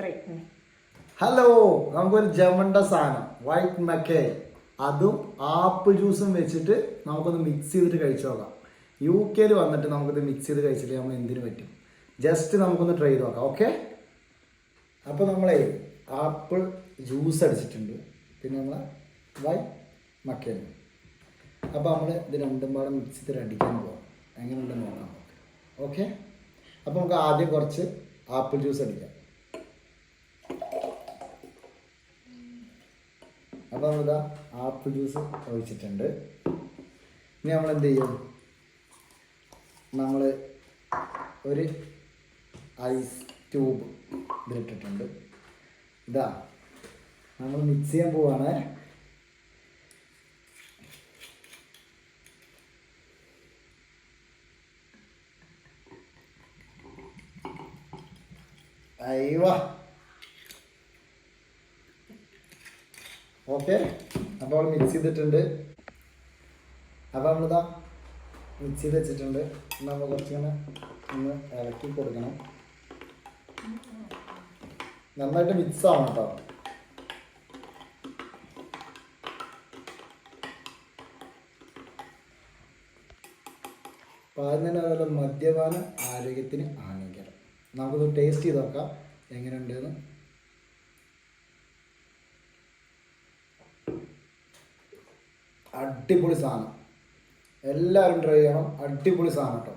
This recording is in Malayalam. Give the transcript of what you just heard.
ഇത്രയും. ഹലോ നമുക്കൊരു ജമണ്ട സാധനം. വൈറ്റ് മക്കേ അതും ആപ്പിൾ ജ്യൂസും വെച്ചിട്ട് നമുക്കൊന്ന് മിക്സ് ചെയ്തിട്ട് കഴിച്ചു നോക്കാം. യു കെയിൽ വന്നിട്ട് നമുക്കിത് മിക്സ് ചെയ്ത് കഴിച്ചിട്ട് നമ്മൾ എന്തിനു പറ്റും? ജസ്റ്റ് നമുക്കൊന്ന് ട്രൈ ചെയ്ത് നോക്കാം ഓക്കെ അപ്പോൾ നമ്മളെ ആപ്പിൾ ജ്യൂസ് അടിച്ചിട്ടുണ്ട്. പിന്നെ നമ്മൾ വൈറ്റ് മക്കേ അപ്പോൾ നമ്മൾ ഇത് രണ്ടും പാടെ മിക്സ് ചെയ്തിട്ട് അടിക്കാൻ പോകാം എങ്ങനെയുണ്ടെന്ന് നോക്കാം നമുക്ക്. ഓക്കെ അപ്പോൾ നമുക്ക് ആദ്യം കുറച്ച് ആപ്പിൾ ജ്യൂസ് അടിക്കാം. അപ്പോൾ നമ്മളിതാ ആപ്പിൾ ജ്യൂസ് ഒഴിച്ചിട്ടുണ്ട് ഇനി നമ്മൾ എന്ത് ചെയ്യും? നമ്മൾ ഒരു ഐസ് ട്യൂബ് ഇതിലിട്ടിട്ടുണ്ട്. ഇതാ നമ്മൾ മിക്സ് ചെയ്യാൻ പോവാണ്. അയ്യോ ഓക്കെ? അപ്പോൾ മിക്സ് ചെയ്തിട്ടുണ്ട്. അപ്പോൾ നമ്മളിതാ മിക്സ് ചെയ്ത് വെച്ചിട്ടുണ്ട്. നമ്മൾ കുറച്ചിങ്ങനെ ഒന്ന് ഇളക്കി കൊടുക്കണം. നന്നായിട്ട് മിക്സ് ആവണം കേട്ടോ. ആദ്യം തന്നെ മദ്യപാന ആരോഗ്യത്തിന് ഹാനികരം. നമുക്കൊന്ന് ടേസ്റ്റ് ചെയ്ത് നോക്കാം. എങ്ങനെയുണ്ടെന്ന് അടിപൊളി സാധനം. എല്ലാവരും ട്രൈ ചെയ്യണം. അടിപൊളി സാധനം കേട്ടോ